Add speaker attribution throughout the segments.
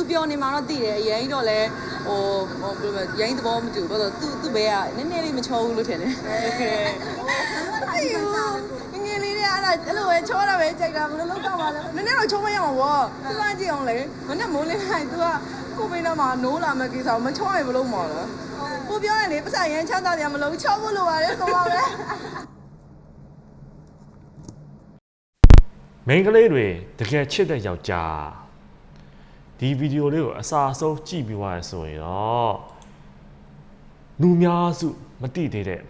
Speaker 1: သူပြောနေမှာတော့သိတယ်ရင်တော့လဲဟိုဟိုဘယ်လိုလဲရင်သဘောမတူဘူးဘာလို့သူသူ့ဘဲကနည်းနည်းလေးမချောဘူးလို့ထင်တယ်သိဘူးငယ်လေးတွေအဲ့ဒါအဲ့လိုပဲချောတာပဲကြိုက်တာဘယ်လိုလုပ်တော့မှလဲနည်းနည်းတော့ချောမရမှာပေါ့သူကကြည့်အောင်လေမနဲ့မိုးလင်းလိုက် तू ကကိုမင်းတော့မှနိုးလာမဲ့ကိစ္စကိုမချောရင်ဘယ်လိုမှလဲကိုပြောတယ်လေပတ်စံရန်ချမ်းသာတယ်မလို့ချောဖို့လိုပါတယ်ဆိုပါပဲ
Speaker 2: မိန်းကလေးတွေတကယ်ချစ်တဲ့ယောက်ျား ဒီဗီဒီယိုလေးကိုအစာဆုံးကြည့်ပြီးသွားရဆိုရင်တော့လူများစုမတိသေးတဲ့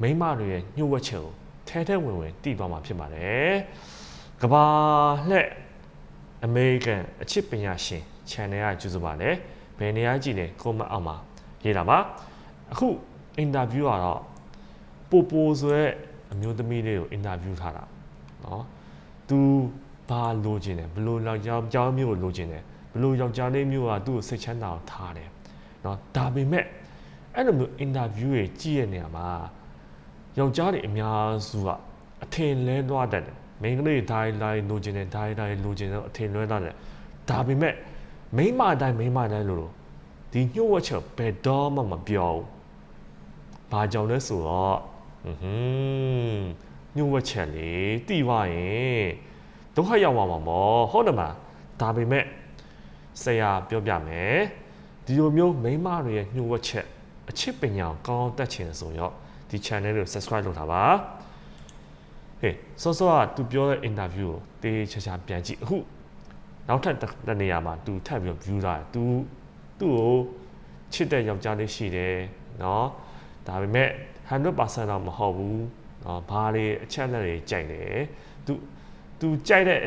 Speaker 2: မိမတွေရဲ့ညှို့ဝှက်ချက်ကိုထဲထဲဝင်ဝင်တည်သွားမှာဖြစ်ပါတယ်။ကဘာလှက် American အချစ်ပညာရှင် channel ကကြည့်စပါလေ။ဘယ်နေရာကြည့်လဲ comment အောက်မှာရေးတာပါ။အခု interview ကတော့ပိုပိုဆိုတဲ့အမျိုးသမီးလေးကို interview ထားတာ။နော်။သူဘာလိုချင်တယ်ဘလို့လောက်ကြောင်းကြောင်းမျိုးကိုလိုချင်တယ် ဘလို့ယောက်ျားလေးမျိုးကသူ့ကိုစိတ်ချမ်းသာအောင်ထားတယ်เนาะဒါပေမဲ့အဲ့လိုမျိုးအင်တာဗျူးတွေကြည့်ရနေရမှာယောက်ျားတွေအများစုကအထင်လဲသွားတတ်တယ်မိန်းကလေးဒိုင်းလိုက်လိုချင်တယ်ဒိုင်းလိုက်လိုချင်တယ်အထင်လွဲသွားတယ်ဒါပေမဲ့မိန်းမတိုင်းမိန်းမတိုင်းလို့လို့ဒီညှို့ဝှက်ချက်ဘယ်တော့မှမပြောဘူးဘာကြောင့်လဲဆိုတော့ဟွန်းဟွန်းညှို့ဝှက်ချက်လေတိပါရင်ဒုက္ခရောက်သွားမှာမောဟုတ်တယ်မလားဒါပေမဲ့ ဆရာပြောပြမယ်ဒီလိုမျိုးမိန်းမတွေရဲ့ညှို့ဝှက်ချက်အချစ်ပညာကိုကောင်းအောင်တက်ချင်တယ်ဆိုရောဒီ channel ကို subscribe လုပ်ထားပါ ဟေးစောစောက तू ပြောတဲ့ interview ကိုတေးချာချာပြန်ကြည့်အခုနောက်ထပ်တစ်တစ်နေရာမှာ तू ထပ်ပြီးတော့ view လာတယ် तू သူ့ကိုချစ်တဲ့ယောက်ျားလေးရှိတယ်เนาะဒါပေမဲ့100%တော့မဟုတ်ဘူးเนาะဘာတွေအချက်အလက်တွေကြိုက်တယ် तू तू ကြိုက်တဲ့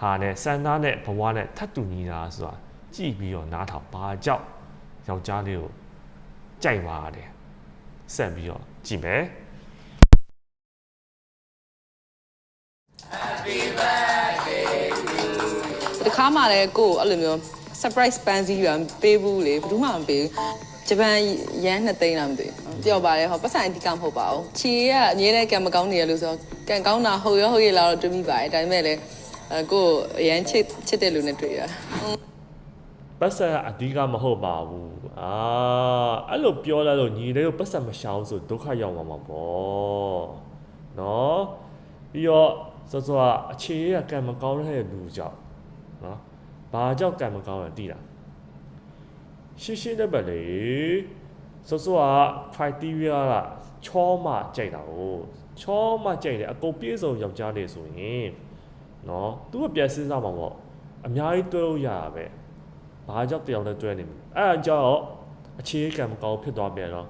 Speaker 2: ဟာနဲ့စံသားနဲ့ဘဝနဲ့ထပ်တူညီတာဆိုတာကြည့်ပြီးတော့နားထောင်ဘာကြောင့်ယောက်ျားလေးကိုကြိုက်ပါတယ်ဆက်ပြီးတော့ကြည့်မယ်
Speaker 1: တခါမှလည်းကိုယ်အဲ့လိုမျိုး surprise ပန်းစည်းရပေးဘူးလေဘယ်သူမှမပေးဘူးဂျပန်ရန်နှစ်သိန်းလားမသိဘူးပြောပါတယ်ဟောပတ်စံအဒီကမဟုတ်ပါဘူးချီကအမြဲတမ်းကံမကောင်းနေရလို့ဆိုတော့ကံကောင်းတာဟုတ်ရောဟုတ်ရလားတော့တွေးမိပါတယ်ဒါပေမဲ့လည်းအဲ ကိုယ်အရန်ချစ်ချစ်တဲ့လူနဲ့တွေ့ရ
Speaker 2: ပတ်စံကအဓိကမဟုတ်ပါဘူးအာအဲ့လိုပြောလိုက်လို့ညီလေးကိုပတ်စံမရှောင်ဆိုဒုက္ခရောက်မှာမှာပေါ့နော်ပြီးတော့စောစောကအခြေရကံမကောင်းတဲ့လူကြောင့်နော်ဘာကြောင့်ကံမကောင်းလဲသိလားရှင်းရှင်းတဲ့ပဲလေစောစောက criteria ကချောမှကြိုက်တာကိုချောမှကြိုက်တယ်အကုန်ပြည့်စုံယောက်ျားလေးဆိုရင် နော်သူကပြန်စဉ်းစားမှာပေါ့အများကြီးတွဲလို့ရတာပဲ ဘာကြောင့်တယောက်နဲ့တွဲနေမလဲအဲ့ဒါကြောင့်အခြေခံမကောင်းဖြစ်သွားပြန်တော့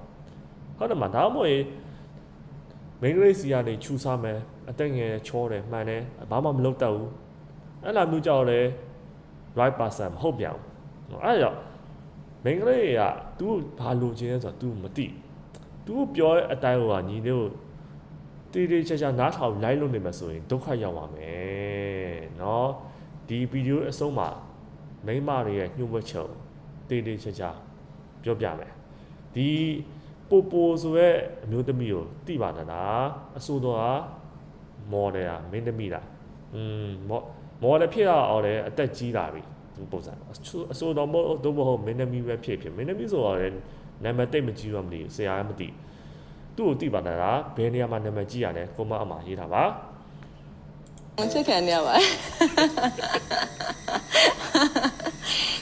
Speaker 2: ဟုတ်တယ်မဒါမှမဟုတ်ရင်မိန်းကလေးစီကနေချူစားမယ်အသက်ငယ်ချောတယ်မှန်တယ်ဘာမှမလုပ်တတ်ဘူးအဲ့လိုမျိုးကြောင့်လေ right person မဟုတ်ပြန်ဘူးအဲ့ဒါကြောင့်မိန်းကလေးက तू ဘာလိုချင်လဲဆိုတော့ तू မသိ तू ပြောတဲ့အတိုင်းဟိုကညီလေးကိုတေးတေးချာချာနားထောင်လိုက်လို့နေမှာဆိုရင်ဒုက္ခရောက်ပါမယ် เนาะဒီဗီဒီယိုအဆုံးမှာ မိန်းမတွေရဲ့ညှို့ဝှက်ချက်ကိုတေးတေးချာချာပြောပြမယ်ဒီပိုပိုဆိုရဲအမျိုးသမီးကိုတိပါတလားအဆိုတော်ကမော်ဒယ်ကမင်းသမီးလားอืมမော်မော်ဒယ်ဖြစ်တော့အောင်လေအသက်ကြီးလာပြီဒီပုံစံအဆိုအဆိုတော်မဟုတ်တော့မဟုတ်မင်းသမီးပဲဖြစ်ဖြစ်မင်းသမီးဆိုတော့လေနာမည်တိတ်မကြီးတော့မသိဘူးဆရာလည်းမသိသူ့ကိုတိပါတလားဘယ်နေရာမှာနာမည်ကြီးရတယ်ကိုမအမရေးတာပါ
Speaker 1: ချစ်ခံနေရပါတယ်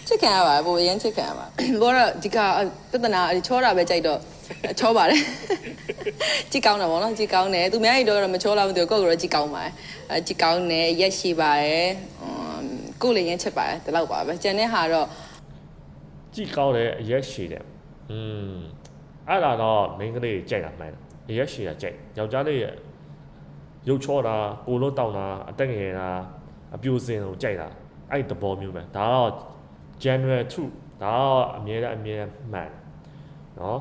Speaker 1: ချစ်ခံရပါတယ်ဘိုးအရင်ချစ်ခံရပါဘောတော့ဒီကပြဿနာချောတာပဲကြိုက်တော့ချောပါတယ်ကြည့်ကောင်းတယ်ဗောနော်ကြည့်ကောင်းတယ်သူများကြီးတော့မချောလာမသိဘူးကိုယ့်ကိုယ်တော့ကြည့်ကောင်းပါတယ်အဲကြည့်ကောင်းတယ်ရက်ရှိပါတယ်ကိုယ်လည်းရင်ချစ်ပါတယ်ဒီလောက်ပါပဲကျန်တဲ့ဟာတော့
Speaker 2: ကြည့်ကောင်းတယ်အရက်ရှည်တယ်อืมအဲ့ဒါတော့မိန်းကလေးကြိုက်တာမှန်တယ်အရက်ရှည်တာကြိုက်ယောက်ျားလေးရဲ့ ရုပ်ချောတာကိုလို့တောင်းတာအတက်ငယ်တာအပြိုစင်ကိုကြိုက်တာအဲ့ဒီသဘောမျိုးပဲဒါတော့ general truth ဒါတော့အမြဲတမ်းအမြဲတမ်းမှန်တယ်နော်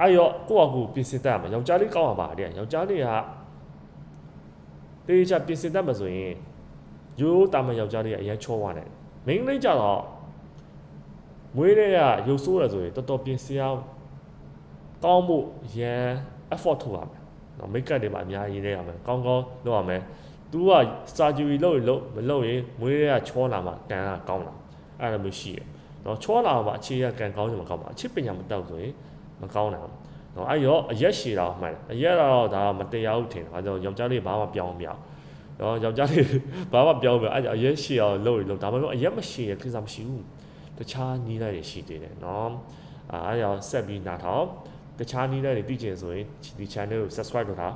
Speaker 2: အဲ့ရောကိုယ့်အကူပြင်ဆင်တတ်ရမှာယောက်ျားလေးကောင်းအောင်ပါတဲ့ယောက်ျားလေးကတေးချပြင်ဆင်တတ်မှာဆိုရင်ရိုးတာမန်ယောက်ျားလေးကအရင်ချောသွားတယ်မိန်းကလေးကြတော့မွေးတဲ့ကရုပ်ဆိုးရဆိုရင်တော်တော်ပြင်ဆင်အောင်ကောင်းဖို့ရန် effort ထုတ်ရမယ်။ နော် make up တွေမှာအများကြီးရေးရမယ်။ကောင်းကောင်းလုပ်ရမယ်။ तू က surgery လုပ်ရင်လုပ်မလုပ်ရင်မွေးတဲ့ကချောလာမှကန်ကကောင်းလာ။အအဲ့လိုမျိုးရှိတယ်နော်ချောလာမှာအခြေရကန်ကောင်းချင်မကောင်းပါအချစ်ပညာမတောက်ဆိုရင်မကောင်းတာနော်အဲ့ရောအရက်ရှည်တာမှန်တယ်အရက်တော့ဒါမတရားဘူးထင်တယ်ဒါကြောင့်ယောက်ျားလေးဘာမှပြောင်းမပြောင်းနော်ယောက်ျားလေးဘာမှပြောင်းမပြောင်းအဲ့အရက်ရှည်အောင်လုပ်ရင်လုပ်ဒါမှမဟုတ်အရက်မရှည်ရကိစ္စမရှိဘူးတခြားနီးလိုက်ရရှိသေးတယ်နော်အဲ့ရောဆက်ပြီးနားထောင် တခြားနီးလိုက်တွေသိချင်ဆိုရင်ဒီ channel ကို subscribe လုပ်ထား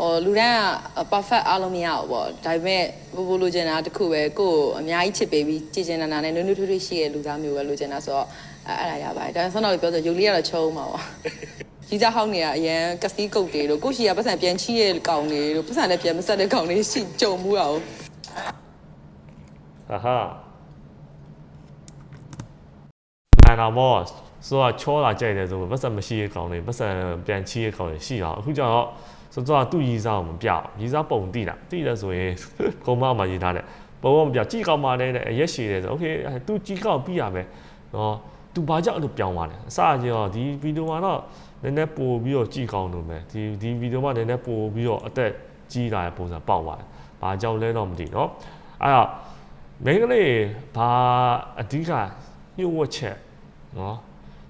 Speaker 1: ဟိုလူတိုင်းက perfect အားလုံးမရဘူးပေါ့ဒါပေမဲ့ဘိုးဘိုးလိုချင်တာတစ်ခုပဲကိုယ်အများကြီးချစ်ပေးပြီးကြည်ကျင်နာနာနဲ့နွေးနွေးထွေးထွေးရှိတဲ့လူသားမျိုးပဲလိုချင်တာဆိုတော့အဲအဲ့ဒါရပါတယ်ဒါပေမဲ့ဆောင်းတော်ပြောဆိုရုပ်လေးကတော့ချုံးမှာပေါ့ကြီးစားဟောင်းနေရအရန်ကစီးကုတ်တွေလို့ကိုရှိရပတ်စံပြန်ချီးရဲ့ကောင်တွေလို့ပတ်စံလည်းပြန်မဆက်တဲ့ကောင်တွေရှိကြုံမှုရအောင်
Speaker 2: ဟာဟာအနာမော ဆိုတော့ချောလာကြိုက်တယ်ဆိုတော့ပတ်စံမရှိရကောင်တွေပတ်စံပြန်ချီးရကောင်တွေရှိအောင်အခုကျတော့ဆိုတော့သူ့ရီစားကိုမပြောက်ရီစားပုံတိတာတိတယ်ဆိုရင်ကုံမမှာရေးထားတယ်ပုံမမပြောက်ကြည့်ကောင်းပါလေတဲ့အရက်ရှည်တယ်ဆိုโอเคသူကြည့်ကောက်ပြီးရမယ်နော်သူဘာကြောင့်အဲ့လိုပြောင်းသွားလဲအစကျတော့ဒီဗီဒီယိုမှာတော့နည်းနည်းပို့ပြီးတော့ကြည့်ကောင်းလို့မယ်ဒီဒီဗီဒီယိုမှာနည်းနည်းပို့ပြီးတော့အသက်ကြီးလာတဲ့ပုံစံပေါက်သွားတယ်ဘာကြောင့်လဲတော့မသိနော်အဲ့တော့ မိန်းကလေးဘာအဓိကညှို့ဝှက်ချက်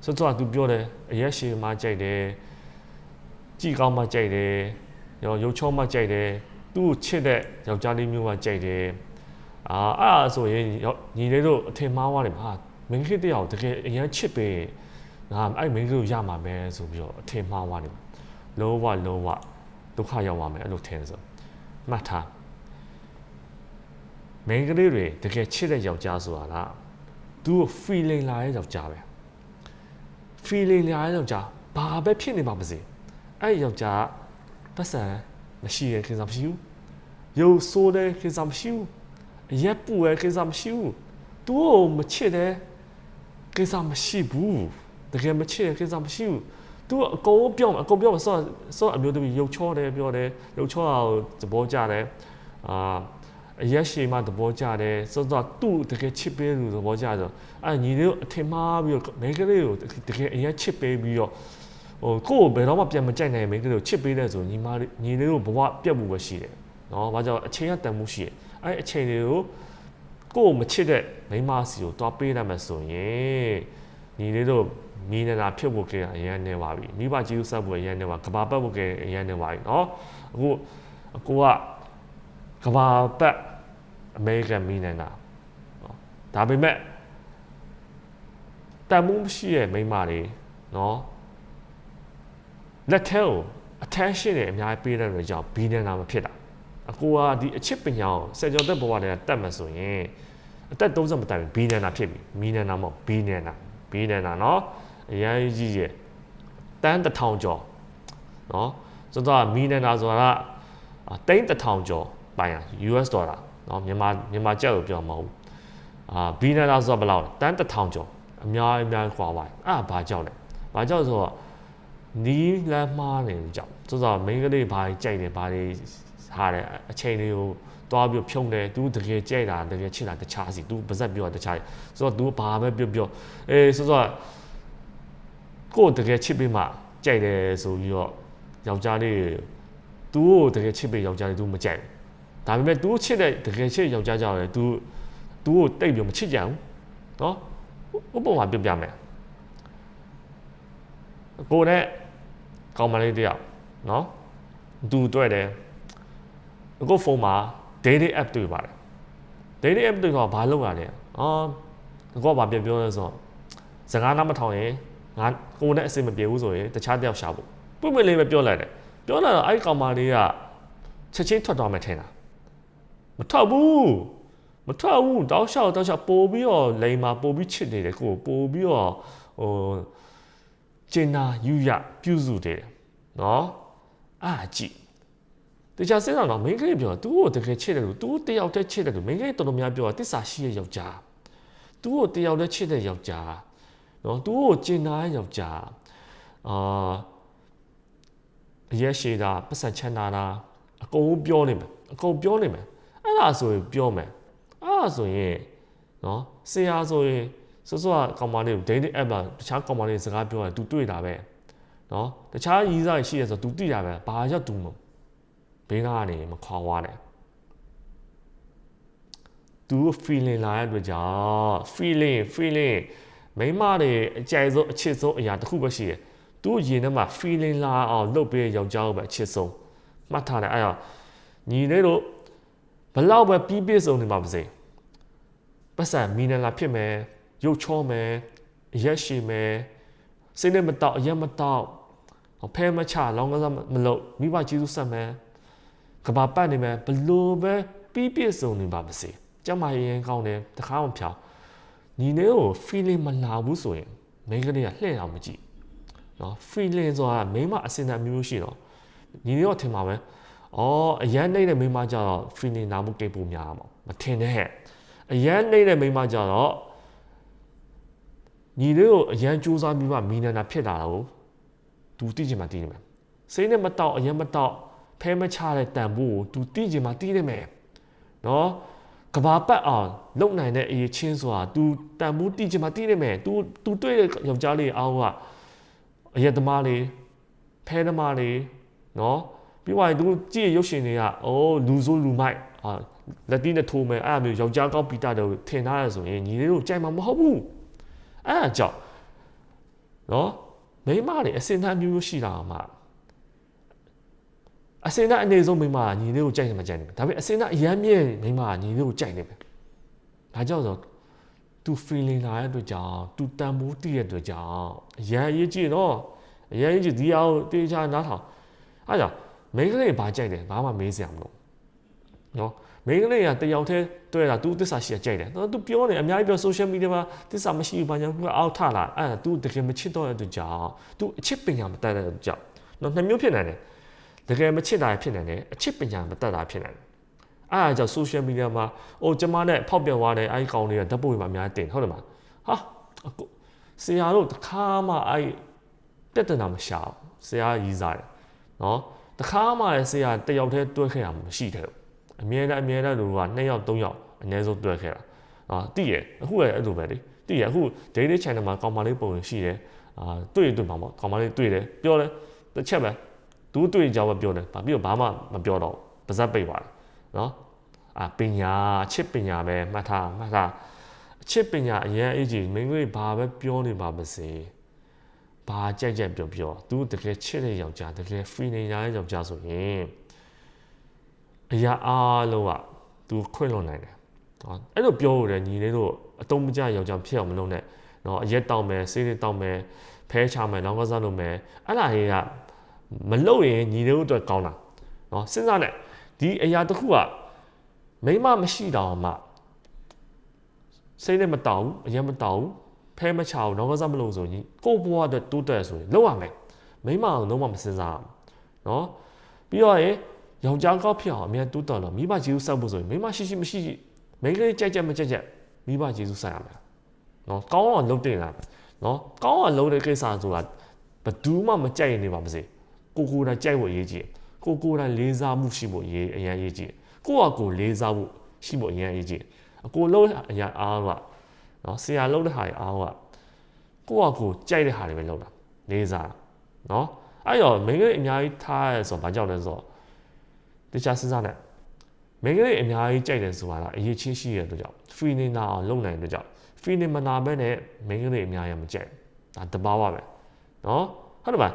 Speaker 2: နော်ဆိုတော့သူပြောတယ်အရက်ရှည်မှကြိုက်တယ်ကြည်ကောင်းမှကြိုက်တယ်ရောရုပ်ချောမှကြိုက်တယ်သူ့ကိုချစ်တဲ့ယောက်ျားလေးမျိုးမှကြိုက်တယ်အာအဲ့ဒါဆိုရင်ညီလေးတို့အထင်မှားသွားတယ်ဟာမင်းခေတယောက်တကယ်အရင်ချစ်ပေးငါအဲ့မင်းကလေးကိုရမှာပဲဆိုပြီးတော့အထင်မှားသွားတယ်လောဝလောဝဒုက္ခရောက်သွားမယ်အဲ့လိုထင်ဆိုမှတ်ထားမိန်းကလေးတွေတကယ်ချစ်တဲ့ယောက်ျားဆိုတာလားသူ့ feeling လာတဲ့ယောက်ျားပဲ feeling လာတဲ့ယောက်ျားဘာပဲဖြစ်နေပါမစေအဲ့ဒီယောက်ျားပတ်စံမရှိရဲ့ကိစ္စမရှိဘူးရုပ်ဆိုးတဲ့ကိစ္စမရှိဘူးအရက်ပူရဲ့ကိစ္စမရှိဘူးသူ့ကိုမချစ်တဲ့ကိစ္စမရှိဘူးတကယ်မချစ်တဲ့ကိစ္စမရှိဘူးသူကအကုန်ပြောမှာအကုန်ပြောမှာစောစောအမျိုးသမီးရုပ်ချောတယ်ပြောတယ်ရုပ်ချောတာကိုသဘောကျတယ်အာ အရက်ရှည်မှသဘောကျတယ်စောစောသူ့တကယ်ချစ်ပေးလို့သဘောကျဆိုအဲ့ညီလေးတို့အထင်မှားပြီးတော့မိန်းကလေးကိုတကယ်အရက်ချစ်ပေးပြီးတော့ဟိုကိုယ့်ကိုဘယ်တော့မှပြန်မကြိုက်နိုင်မိန်းကလေးကိုချစ်ပေးတဲ့ဆိုညီမလေးညီလေးတို့ဘဝပြတ်မှုပဲရှိတယ်နော်ဘာကြောင့်အချိန်ကတန်မှုရှိတယ်အဲ့အချိန်တွေကိုကိုယ့်ကိုမချစ်တဲ့မိန်းမစီကိုတွားပေးနိုင်မယ်ဆိုရင်ညီလေးတို့မီးနေတာဖြစ်ဖို့ကအရင်နေပါပြီမိဘကြီးဥဆက်ဖို့အရင်နေပါကဘာပတ်ဖို့ကအရင်နေပါပြီနော်အခုအကိုကကဘာပတ် အမေရိကန်မီးနေတာနော်ဒါပေမဲ့တန်မှုမရှိတဲ့မိန်းမတွေနော်လက်ထဲကို attention တွေအများကြီးပေးတဲ့အတွက်ကြောင့်ဘီနေတာမဖြစ်တာအကိုကဒီအချစ်ပညာကိုစက်ကြောတက်ဘဝတည်းကတတ်မှဆိုရင်အသက်30မတိုင်ဘီနေတာဖြစ်ပြီမီးနေတာမဟုတ်ဘီနေတာဘီနေတာနော်အရင်ကြီးရဲ့တန်းတစ်ထောင်ကျော်နော်ဆိုတော့မီးနေတာဆိုတာကတိန်းတစ်ထောင်ကျော်ပိုင်ရ US ဒေါ်လာ နော်မြန်မာမြန်မာကြက်ကိုပြောမှာမဟုတ်အာဘီနလာဆိုတော့ဘယ်လောက်လဲတန်းတစ်ထောင်ကျော်အများအများခွာပါတယ်အဲ့ဘာကြောက်လဲဘာကြောက်ဆိုတော့နီးလမ်းမှားနေလို့ကြောက်ဆိုတော့မိန်းကလေးဘာကြီးကြိုက်တယ်ဘာကြီးဟာတယ်အချိန်လေးကိုသွားပြီးဖြုံတယ် तू တကယ်ကြိုက်တာတကယ်ချစ်တာတခြားစီ तू ပါဇက်ပြောတာတခြားဆိုတော့ तू ဘာပဲပြောပြောအေးဆိုတော့ကိုတကယ်ချစ်ပြီးမှကြိုက်တယ်ဆိုပြီးတော့ယောက်ျားလေး तू ကိုတကယ်ချစ်ပြီးယောက်ျားလေး तू မကြိုက်ဘူး ဒါပေမဲ့သူတို့ချစ်တဲ့တကယ်ချစ်ယောက်ျားကြောင့်လေသူသူ့ကိုတိတ်ပြီးမချစ်ကြဘူးနော်ဥပမာပြပြမယ်ကိုနဲ့ကောင်းမလေးတယောက်နော်သူတွေ့တယ်အခုဖုန်းမှာ dating app တွေ့ပါတယ် dating app တွေ့တော့ဘာလုပ်ရလဲအော်ကိုကဘာပြန်ပြောလဲဆိုတော့စကားနားမထောင်ရင်ငါကိုနဲ့အဆင်မပြေဘူးဆိုရင်တခြားတယောက်ရှာဖို့ပြွင့်ပြလေးပဲပြောလိုက်တယ်ပြောလာတော့အဲ့ကောင်မလေးကချက်ချင်းထွက်သွားမှထင်တာ မထွက်ဘူးမထွက်ဘူးတောက်လျှောက်တောက်လျှောက်ပို့ပြီးတော့လိန်မာပို့ပြီးချစ်နေတယ်ကိုကိုပို့ပြီးတော့ဟိုကျင်နာယူရပြုစုတယ်နော်အားကြည့်တခြားစဉ်းစားတော့မိန်းကလေးပြောသူ့ကိုတကယ်ချစ်တယ်လို့သူ့တယောက်တည်းချစ်တယ်လို့မိန်းကလေးတော်တော်များပြောတာတစ္ဆာရှိတဲ့ယောက်ျားသူ့ကိုတယောက်တည်းချစ်တဲ့ယောက်ျားနော်သူ့ကိုကျင်နာတဲ့ယောက်ျားအာအရက်ရှိတာပတ်စံချမ်းသာတာအကုန်ပြောနေမယ်အကုန်ပြောနေမယ်အဲ့ ဒါဆိုရင်ပြောမယ်အဲ့ဒါဆိုရင်နော်ဆရာဆိုရင်စောစောကကောင်မလေးကို dating app မှာတခြားကောင်မလေးစကားပြောတယ် तू တွေ့တာပဲနော်တခြားရီးစားရှိရဆို तू သိတာပဲဘာကြောင့် तू မဘေးနားကနေမခွာွားနဲ့ သူ feeling လာတဲ့အတွက်ကြောင့် feeling feeling မိန်းမတွေအကြိုက်ဆုံးအချစ်ဆုံးအရာတစ်ခုပဲရှိတယ်သူရင်ထဲမှာ feeling လာအောင်လုပ်ပေးတဲ့ယောက်ျားကိုပဲအချစ်ဆုံးမှတ်ထားတယ်အဲ့တော့ညီလေးတို့ ဘလောက်ပဲပြီးပြည့်စုံနေမှာပါစေပတ်စံမီနလာဖြစ်မယ်ရုပ်ချောမယ်အရက်ရှိမယ်စိတ်နဲ့မတော့အရက်မတော့ဖဲမချလောင်းကစားမလုပ်မိဘကျေးဇူးဆက်မယ်ကဘာပတ်နေမယ်ဘလို့ပဲပြီးပြည့်စုံနေပါပါစေကျမရင်ကောင်းတယ်တခါမှမဖြောင်းညီလေးကို feeling မလာဘူးဆိုရင်မိန်းကလေးကလှည့်အောင်မကြည့်နော် feeling ဆိုတာမိန်းမအစင်အမျိုးမျိုးရှိတော့ညီလေးတော့ထင်ပါပဲ အော်အရန်နေတဲ့မိန်းမကြတော့ feeling လာမှုကိတ်ပုံများမှာမထင်နဲ့ဟဲ့အရန်နေတဲ့မိန်းမကြတော့ညီလေးကိုအရန်စူးစမ်းပြီးမှမီနနာဖြစ်လာတော့သူသိချင်မှသိနေမယ်စိတ်နဲ့မတော့အရန်မတော့ဖဲမချတဲ့တန်ဖိုးကို तू သိချင်မှသိနေမယ်နော်ကဘာပတ်အောင်လုံနိုင်တဲ့အရေးချင်းဆိုတာ तू တန်ဖိုးသိချင်မှသိနေမယ် तू तू တွေ့တဲ့ယောက်ျားလေးအောက်ကအရက်သမားလေးဖဲသမားလေးနော် ပြီးွားရင်သူတို့ကြည့်ရုပ်ရှင်တွေကအော်လူဆိုးလူမိုက်အာလက်တီနဲ့ထိုးမယ်အဲ့အမျိုးယောက်ျားကောက်ပီတာတို့ထင်ထားရဆိုရင်ညီလေးတို့ကြိုက်မှာမဟုတ်ဘူးအဲ့အကြောင်းနော်မိမတွေအစင်သားမျိုးမျိုးရှိတာမှအစင်သားအနေဆုံးမိမကညီလေးကိုကြိုက်နေမှာကြိုက်နေမှာဒါပေမဲ့အစင်သားအရန်မြင့်မိမကညီလေးကိုကြိုက်နေမှာဒါကြောင့်ဆိုသူ feeling လာတဲ့အတွက်ကြောင့်သူတန်ဖိုးတည်တဲ့အတွက်ကြောင့်အရန်အရေးကြီးနော်အရန်အရေးကြီးဒီအောင်တေချာနားထောင်အဲ့ဒါ မိန်းကလေးဘာကြိုက်တယ်ဘာမှမေးစရာမလိုနော်မိန်းကလေးကတယောက်တည်းတွေ့တာ तू သစ္စာရှိရကြိုက်တယ်နော် तू ပြောနေအများကြီးပြော social media မှာသစ္စာမရှိဘူးဘာညာကအောက်ထလာအဲ့ဒါ तू တကယ်မချစ်တော့တဲ့အတွက်ကြောင့် तू အချစ်ပညာမတတ်တဲ့အတွက်ကြောင့်နော်နှစ်မျိုးဖြစ်နိုင်တယ်တကယ်မချစ်တာဖြစ်နိုင်တယ်အချစ်ပညာမတတ်တာဖြစ်နိုင်တယ်အဲ့ဒါကြောင့် social media မှာအိုကျမနဲ့ဖောက်ပြန်သွားတယ်အဲ့ဒီကောင်တွေကဓာတ်ပုံတွေမှာအများကြီးတင်ဟုတ်တယ်မလားဟာအခုဆရာတို့တခါမှအဲ့ပြဿနာမရှာဘူးဆရာရီးစားတယ်နော် တခါမှလည်းဆရာတယောက်တည်းတွဲခဲ့ရမှာမရှိတယ်အမြဲတမ်းအမြဲတမ်းလူက2ယောက်3ယောက်အနည်းဆုံးတွဲခဲ့တာအာတိရအခုလည်းအဲ့လိုပဲလေတိရအခု daily channel မှာကောင်မလေးပုံရှိတယ်အာတွေ့တွေ့မှာပေါ့ကောင်မလေးတွေ့တယ်ပြောတယ်တစ်ချက်ပဲသူတွေ့ကြောင်းပဲပြောတယ်ဘာပြီးတော့ဘာမှမပြောတော့ပါဇက်ပိတ်သွားတယ်နော်အာပညာချစ်ပညာပဲမှတ်ထားမှတ်ထားအချစ်ပညာအရင်အကြီးမင်းတို့ဘာပဲပြောနေပါမစေ ဘာကြိုက်ကြိုက်ပြောပြောသူတကယ်ချစ်တဲ့ယောက်ျားတကယ် free နေရတဲ့ယောက်ျားဆိုရင်အရာအားလုံးကသူခွင့်လွန်နိုင်တယ်နော်အဲ့လိုပြောရတယ်ညီလေးတို့အတုံးမကြယောက်ျားဖြစ်အောင်မလုပ်နဲ့နော်အရက်တောက်မယ်ဆေးတွေတောက်မယ်ဖဲချမယ်နောင်ကစားလုပ်မယ်အဲ့ဒါတွေကမလုပ်ရင်ညီလေးတို့အတွက်ကောင်းတာနော်စဉ်းစားနဲ့ဒီအရာတစ်ခုကမိမမရှိတော့မှစိတ်နဲ့မတောက်ဘူးအရင်မတောက်ဘူး ဖဲမချဘူးနောင်ကစားမလုပ်ဆိုရင်ကိုယ့်ဘဝအတွက်တိုးတက်ဆိုရင်လုပ်ရမယ်မိမအောင်လုံးဝမစဉ်းစားဘူးနော်ပြီးတော့ရင်ယောက်ျားကောက်ဖြစ်အောင်အမြန်တိုးတက်တော့မိဘကျေးဇူးဆက်ဖို့ဆိုရင်မိမရှိရှိမရှိရှိမိန်းကလေးကြိုက်ကြက်မကြက်ကြက်မိဘကျေးဇူးဆက်ရမယ်နော်ကောင်းအောင်လုပ်တင်လာနော်ကောင်းအောင်လုပ်တဲ့ကိစ္စဆိုတာဘယ်သူမှမကြိုက်နေပါမစေကိုကိုယ်တိုင်ကြိုက်ဖို့အရေးကြီးကိုကိုယ်တိုင်လေးစားမှုရှိဖို့အရေးအရင်အရေးကြီးကိုယ့်ဟာကိုယ်လေးစားဖို့ရှိဖို့အရင်အရေးကြီးအကိုလုံးအရာအားက နော်ဆရာလုံးတဲ့ဟာတွေအားကကိုယ့်ဟာကိုယ်ကြိုက်တဲ့ဟာတွေပဲလုပ်တာလေးစားနော်အဲ့တော့မိန်းကလေးအများကြီးထားရဲဆိုတော့ဘာကြောင့်လဲဆိုတော့တခြားစဉ်းစားနေမိန်းကလေးအများကြီးကြိုက်တယ်ဆိုတာကအရေးချင်းရှိရတဲ့အတွက်ကြောင့် free နေတာအောင်လုပ်နိုင်တဲ့အတွက်ကြောင့် free နေမနာဘဲနဲ့မိန်းကလေးအများကြီးမကြိုက်ဒါတဘာဝပဲနော်ဟုတ်တယ်ပါ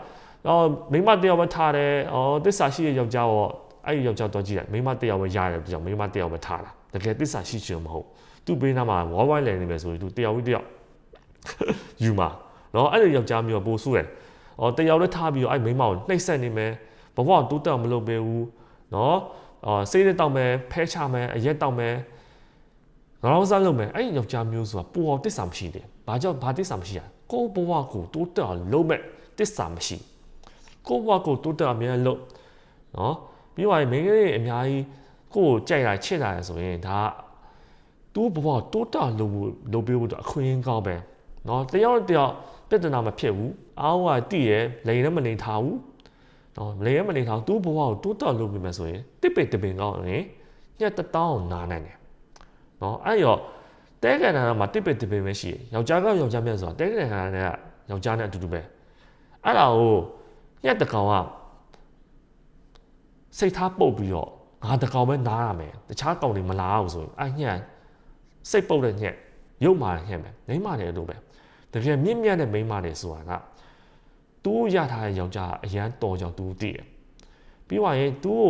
Speaker 2: အော်မိန်းမတယောက်ပဲထားတယ်အော်တစ္ဆာရှိတဲ့ယောက်ျားရောအဲ့ဒီယောက်ျားတော့ကြည့်တယ်မိန်းမတယောက်ပဲရတယ်အတွက်ကြောင့်မိန်းမတယောက်ပဲထားတာတကယ်တစ္ဆာရှိချင်မဟုတ် သူ့ဘေးနားမှာဝါဝိုင်းလည်နေမယ်ဆိုရင်သူတယောက်ပြီးတယောက်ယူမှာနော်အဲ့လိုယောက်ျားမျိုးပို့ဆူတယ်အော်တယောက်လည်းထားပြီးတော့အဲ့မိန်းမကိုနှိပ်စက်နေမယ်ဘဝတိုးတက်မလုပ်ပေးဘူးနော်အော်စိတ်နဲ့တောက်မယ်ဖဲချမယ်အရက်တောက်မယ်ငေါင်းစားလုပ်မယ်အဲ့ဒီယောက်ျားမျိုးဆိုတာပူအောင်တစ္ဆာမရှိတယ်ဘာကြောင့်ဘာတစ္ဆာမရှိရကိုယ့်ဘဝကိုတိုးတက်အောင်လုပ်မဲ့တစ္ဆာမရှိကိုယ့်ဘဝကိုတိုးတက်အောင်အများလုပ်နော်ပြီးတော့မိန်းကလေးအများကြီးကိုယ့်ကိုကြိုက်တာချစ်တာရဆိုရင်ဒါ သူ့ဘဝတိုးတက်လုပ်ဖို့လုပ်ပေးဖို့အခွင့်အရေးကောင်းပဲเนาะတယောက်တယောက်ပြဿနာမဖြစ်ဘူးအားဝတည်ရလိန်လည်းမနေထားဘူးเนาะလိန်လည်းမနေထားသူ့ဘဝကိုတိုးတက်လုပ်ပေးမယ်ဆိုရင်တစ်ပိတ်တစ်ပင်ကောင်းရင်ညက်တတောင်းနားနိုင်တယ်เนาะအဲ့ရောတဲကန်နာမှာတစ်ပိတ်တစ်ပင်ပဲရှိရယောက်ျားကယောက်ျားမြတ်ဆိုတာတဲကန်နာနဲ့ယောက်ျားနဲ့အတူတူပဲအဲ့ဒါကိုညက်တကောင်ကစိတ်ထားပုတ်ပြီးတော့ငါတကောင်ပဲနားရမယ်တခြားကောင်တွေမလာအောင်ဆိုရင်အဲ့ညက် စိတ်ပုတ်တဲ့ညက်ရုပ်မာတဲ့ညက်ပဲမိန်းမတွေလို့ပဲတကယ်မြင့်မြတ်တဲ့မိန်းမတွေဆိုတာကသူ့ရထားတဲ့ယောက်ျားအရန်တော်ကြောင်သူသိတယ်ပြီးသွားရင်သူ့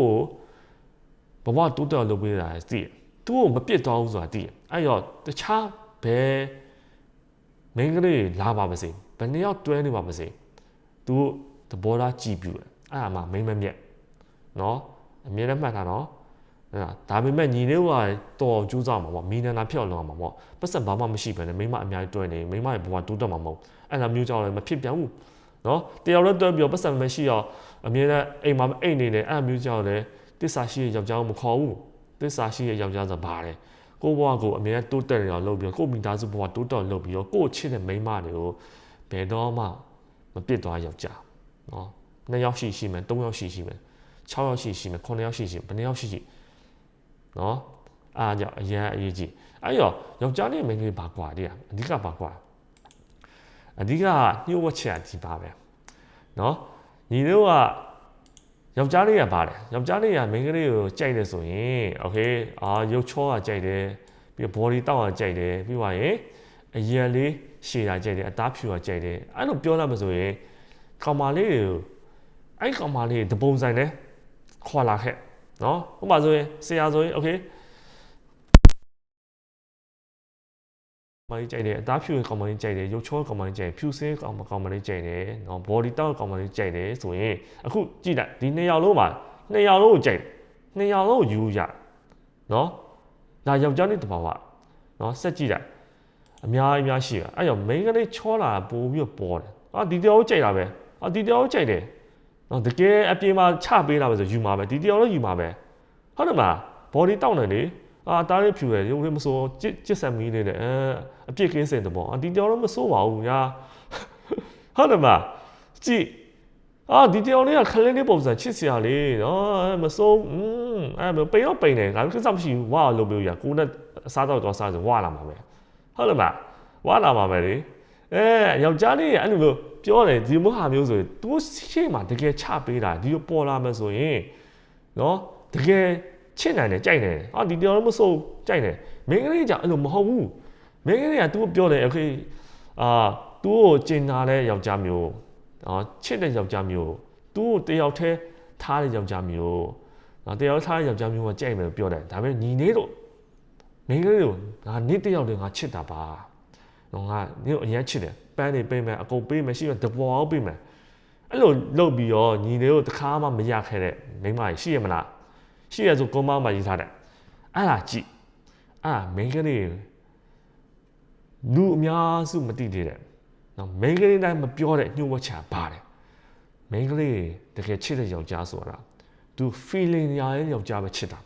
Speaker 2: ကိုဘဝတိုးတက်လုပ်ပေးတာသိတယ်သူ့ကိုမပြစ်သွားဘူးဆိုတာသိတယ်အဲ့တော့တခြားဘယ်မိန်းကလေးလာပါမစေဘယ်နှစ်ယောက်တွဲနေပါမစေသူသဘောထားကြည့်ပြတယ်အဲ့ဒါမှမိန်းမမြက်နော်အမြဲတမ်းမှတ်ထားနော် အဲ့ဒါဒါပေမဲ့ညီလေးကတော်ကြိုးစားမှာပေါ့မီနန္ဒာဖြစ်အောင်လုပ်အောင်မှာပေါ့ပတ်စံဘာမှမရှိဘဲနဲ့မိန်းမအများကြီးတွဲနေမိန်းမရဲ့ဘဝတိုးတက်မှာမဟုတ်အဲ့ဒါမျိုးကြောင့်လည်းမဖြစ်ပြန်ဘူးနော်တယောက်လည်းတွဲပြီးတော့ပတ်စံမရှိအောင်အမြဲတမ်းအိမ်မှာအိမ်နေတယ်အဲ့ဒါမျိုးကြောင့်လည်းတစ္ဆာရှိရဲ့ယောက်ျားကိုမခေါ်ဘူးတစ္ဆာရှိရဲ့ယောက်ျားဆိုဘာလဲကိုဘဝကိုအမြဲတိုးတက်နေအောင်လုပ်ပြီးတော့ကိုမိသားစုဘဝတိုးတက်လုပ်ပြီးတော့ကိုချစ်တဲ့မိန်းမတွေကိုဘယ်တော့မှမပြစ်သွားယောက်ျားနော်နှစ်ယောက်ရှိရှိမယ်သုံးယောက်ရှိရှိမယ်6ယောက်ရှိရှိမယ်9ယောက်ရှိရှိဘယ်နှစ်ယောက်ရှိရှိ နော်အားကြောင့်အရန်အရေးကြီးအဲ့တော့ယောက်ျားနဲ့မိန်းကလေးဘာကွာတည်းအဓိကဘာကွာအဓိကညှို့ဝှက်ချက်အဒီပါပဲနော်ညီတို့ကယောက်ျားလေးကပါတယ်ယောက်ျားလေးကမိန်းကလေးကိုကြိုက်တယ်ဆိုရင်โอเคအာရုပ်ချောကကြိုက်တယ်ပြီးတော့ body တောက်ကကြိုက်တယ်ပြီးသွားရင်အရန်လေးရှည်တာကြိုက်တယ်အသားဖြူတာကြိုက်တယ်အဲ့လိုပြောရမှာဆိုရင်ကောင်မလေးတွေကိုအဲ့ကောင်မလေးတပုံဆိုင်နဲ့ခေါ်လာခဲ့ နော်ဥပမာဆိုရင်ဆရာဆိုရင် okay မလေးကြိုက်တယ်အသားဖြူကောင်မလေးကြိုက်တယ်ရုပ်ချောကောင်မလေးကြိုက်ဖြူစင်းကောင်မကောင်မလေးကြိုက်တယ်နော် body တောက်ကောင်မလေးကြိုက်တယ်ဆိုရင်အခုကြည့်လိုက်ဒီနှစ်ယောက်လုံးမှာနှစ်ယောက်လုံးကိုကြိုက်နှစ်ယောက်လုံးကိုယူရနော်ဒါယောက်ျားလေးတဘာဝနော်ဆက်ကြည့်လိုက်အများကြီးများရှိရအဲ့တော့ main ကလေးချောလာပို့ပြီးတော့ပေါ်တယ်အာဒီတယောက်ကိုကြိုက်တာပဲအာဒီတယောက်ကိုကြိုက်တယ် နော်တကယ်အပြင်မှာချပေးတာပဲဆိုယူမှာပဲဒီတယောက်လည်းယူမှာပဲဟုတ်တယ်မလား body တောက်နေလေအာတားလေးဖြူတယ်ရုပ်လေးမစိုးကြစ်ကြစ်ဆက်မီးလေးနဲ့အဲအပြစ်ကင်းစင်တဲ့ပေါ့အာဒီတယောက်လည်းမစိုးပါဘူးညာဟုတ်တယ်မလားကြည့်အာဒီတယောက်လေးကခလေးလေးပုံစံချစ်စရာလေးနော်အဲမစိုးอืมအဲပိန်တော့ပိန်တယ်ငါကိစ္စမရှိဘူးဝါလို့ပြောရကိုနဲ့အစားတော့တော့စားဆိုဝါလာမှာပဲဟုတ်တယ်မလားဝါလာမှာပဲလေ အဲယောက်ျားလေးကအဲ့လိုမျိုးပြောတယ်ဒီမျိုးဟာမျိုးဆိုရင်သူရှေ့မှာတကယ်ချပေးတာဒီလိုပေါ်လာမှဆိုရင်နော်တကယ်ချစ်နိုင်တယ်ကြိုက်တယ်ဟာဒီတရားမဆုံးကြိုက်တယ်မင်းကလေးကြောင့်အဲ့လိုမဟုတ်ဘူးမင်းကလေးကသူ့ကိုပြောတယ်โอเคအာသူ့ကိုကျင်နာတဲ့ယောက်ျားမျိုးနော်ချစ်တဲ့ယောက်ျားမျိုးသူ့ကိုတယောက်တည်းထားတဲ့ယောက်ျားမျိုးနော်တယောက်ထားတဲ့ယောက်ျားမျိုးကကြိုက်မယ်ပြောတယ်ဒါပေမဲ့ညီလေးတို့မင်းကလေးတို့ငါနေ့တယောက်တည်းငါချစ်တာပါ နော်ငါနေ့ကိုအရင်ချစ်တယ်ပန်းနေပေးမယ်အကုန်ပေးမယ်ရှိရတပွားအောင်ပေးမယ်အဲ့လိုလုပ်ပြီးတော့ညီလေးကိုတခါမှမရခဲ့တဲ့မိန်းမကြီးရှိရမလားရှိရဆိုကုန်းမမှာရေးထားတယ်အဲ့ဒါကြည့်အဲ့ဒါမိန်းကလေးလူအများစုမသိသေးတယ်နော်မိန်းကလေးတိုင်းမပြောတဲ့ညှို့ဝှက်ချာပါတယ်မိန်းကလေးတကယ်ချစ်တဲ့ယောက်ျားဆိုတာသူ feeling ရရဲ့ယောက်ျားပဲချစ်တာ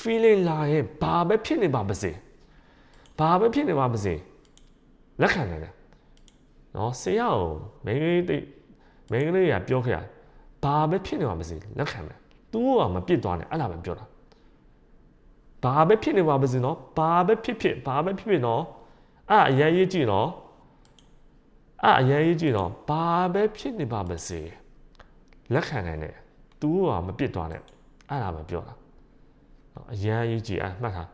Speaker 2: feeling လာရင်ဘာပဲဖြစ်နေပါပါစေဘာပဲဖြစ်နေပါပါစေ လက်ခံတယ်နော်ဆရာကိုမင်းလေးတိတ်မင်းကလေးကပြောခဲ့ရဘာပဲဖြစ်နေပါမစေလက်ခံတယ်သူကမပြစ်သွားနဲ့အဲ့ဒါပဲပြောတာဘာပဲဖြစ်နေပါမစေနော်ဘာပဲဖြစ်ဖြစ်ဘာပဲဖြစ်ဖြစ်နော်အဲ့အရင်ရေးကြည့်နော်အဲ့အရင်ရေးကြည့်နော်ဘာပဲဖြစ်နေပါမစေလက်ခံနိုင်တယ်သူကမပြစ်သွားနဲ့အဲ့ဒါပဲပြောတာနော်အရင်ရေးကြည့်အဲ့မှတ်ထား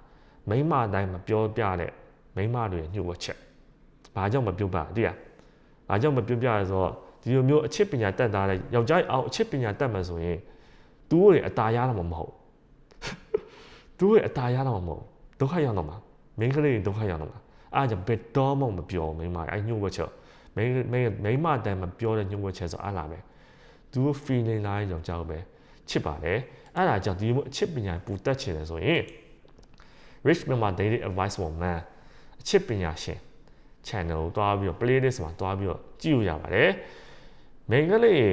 Speaker 2: မိမအတိုင်းမပြောပြတဲ့မိမတွေညှို့ဝှက်ချက် ဘာကြောင့်မပြောပြတည်ရ ။အားကြောင့်မပြောပြရဆိုတော့ဒီလိုမျိုးအချစ်ပညာတတ်တာတဲ့ယောက်ျားအောင်အချစ်ပညာတတ်မှဆိုရင်သူတို့တွေအตาရတော့မှာမဟုတ်။သူတို့တွေအตาရတော့မှာမဟုတ်။ဒုက္ခရောက်တော့မှာမင်းကလေးတွေဒုက္ခရောက်တော့မှာအားကြောင့်ဘယ်တော့မှမပြောမိန်းမအဲ့ညှို့ဝှက်ချက်မင်းမင်းမိန်းမတန်မပြောတဲ့ညှို့ဝှက်ချက်ဆိုအားလာပဲ။သူတို့ feeling လာတဲ့ယောက်ျားကိုပဲချစ်ပါတယ်။အဲ့ဒါကြောင့်ဒီလိုအချစ်ပညာပူတတ်ချင်တယ်ဆိုရင် Rich Mama Daily Advice for Man အချစ်ပညာရှင် channel ကိုတွားပြီးတော့ playlist မှာတွားပြီးတော့ကြည့်လို့ရပါတယ်။ main ကလေး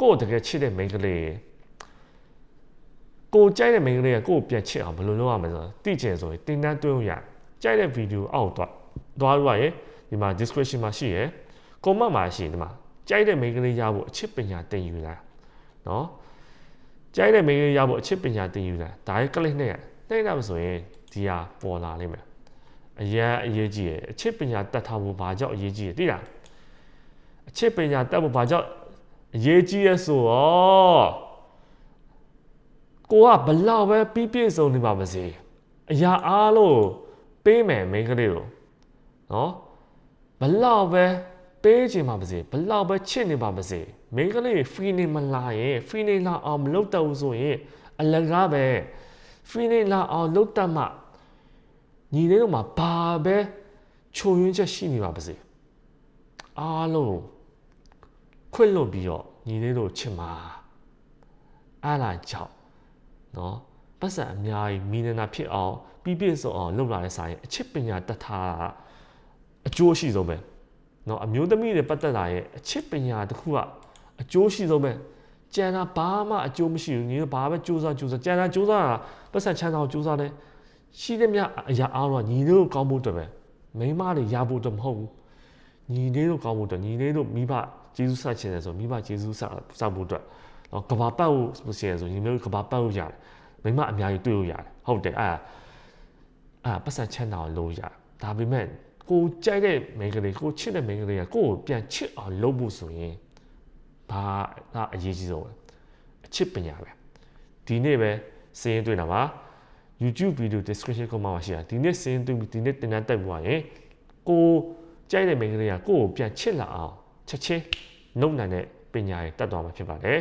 Speaker 2: ကိုယ့်တကယ်ချစ်တဲ့ main ကလေးကိုကြိုက်တဲ့ main ကလေးကကိုယ့်ကိုပြန်ချစ်အောင်ဘယ်လိုလုပ်ရမလဲဆိုတော့သိချင်ဆိုရင်တင်တန်းတွင်းရကြိုက်တဲ့ video အောက်တော့တွားလို့ရရင်ဒီမှာ description မှာရှိရယ် comment မှာရှိဒီမှာကြိုက်တဲ့ main ကလေးရဖို့အချစ်ပညာသင်ယူလာနော်ကြိုက်တဲ့ main ကလေးရဖို့အချစ်ပညာသင်ယူလာဒါရဲ့ click နဲ့နှိမ့်တာဆိုရင်ဒီဟာပေါ်လာလိမ့်မယ် အရန်အရေးကြီးရယ်အချစ်ပညာတတ်ထားဖို့ဘာကြောင့်အရေးကြီးရယ်သိလားအချစ်ပညာတတ်ဖို့ဘာကြောင့်အရေးကြီးရယ်ဆိုတော့ကိုကဘလောက်ပဲပြီးပြည့်စုံနေပါမစေအရာအားလုံးပပေးမယ်မိန်းကလေးကိုနော်ဘလောက်ပဲပေးချင်ပါပါစေဘလောက်ပဲချစ်နေပါပါစေမိန်းကလေးဖီနေမလာရင်ဖီနေလာအောင်မလုပ်တော့ဘူးဆိုရင်အလကားပဲဖီနေလာအောင်လုပ်တတ်မှ ညီလေးတို့မှာဘာပဲချိုယွင်းချက်ရှိနေပါပါစေအားလုံးခွင့်လွတ်ပြီးတော့ညီလေးတို့ချစ်မှာအားလာကြောက်နော်ပတ်စံအများကြီးမီနနာဖြစ်အောင်ပြီးပြည့်စုံအောင်လုပ်လာတဲ့ဆိုင်အချစ်ပညာတတ်ထားတာအကျိုးရှိဆုံးပဲเนาะအမျိုးသမီးတွေပတ်သက်လာရဲ့အချစ်ပညာတစ်ခုကအကျိုးရှိဆုံးပဲကျန်တာဘာမှအကျိုးမရှိဘူးညီတို့ဘာပဲစူးစမ်းစူးစမ်းကျန်တာစူးစမ်းတာပတ်စံချမ်းသာကိုစူးစမ်းတယ် ရှိသမျှအရာအားတော့ညီလေးကိုကောင်းဖို့အတွက်ပဲမိန်းမတွေရဖို့တော့မဟုတ်ဘူးညီလေးတို့ကောင်းဖို့အတွက်ညီလေးတို့မိဘဂျေဇုဆက်ခြင်းတယ်ဆိုမိဘဂျေဇုဆက်ဆက်ဖို့အတွက်တော့ကဘာပတ်ဖို့ဆိုရှင်ဆိုညီလေးတို့ကဘာပတ်ဖို့ရတယ်မိမအများကြီးတွေ့လို့ရတယ်ဟုတ်တယ်အာအာပတ်စံချမ်းသာလို့ရတယ်ဒါပေမဲ့ကိုကြိုက်တဲ့မိန်းကလေးကိုချစ်တဲ့မိန်းကလေးကကိုကိုပြန်ချစ်အောင်လုပ်ဖို့ဆိုရင်ဘာကအရေးကြီးဆုံးလဲအချစ်ပညာပဲဒီနေ့ပဲစင်းရင်တွေ့တာပါ YouTube video description ကမှာရှိတာဒီနေ့စရင်တွေ့ပြီးဒီနေ့တင်တန်းတက်ပွားရင်ကိုကြိုက်တဲ့မိန်းကလေးကကိုယ့်ကိုပြန်ချစ်လာအောင်ချက်ချင်းနှုတ်နိုင်တဲ့ပညာတွေတတ်သွားမှာဖြစ်ပါတယ်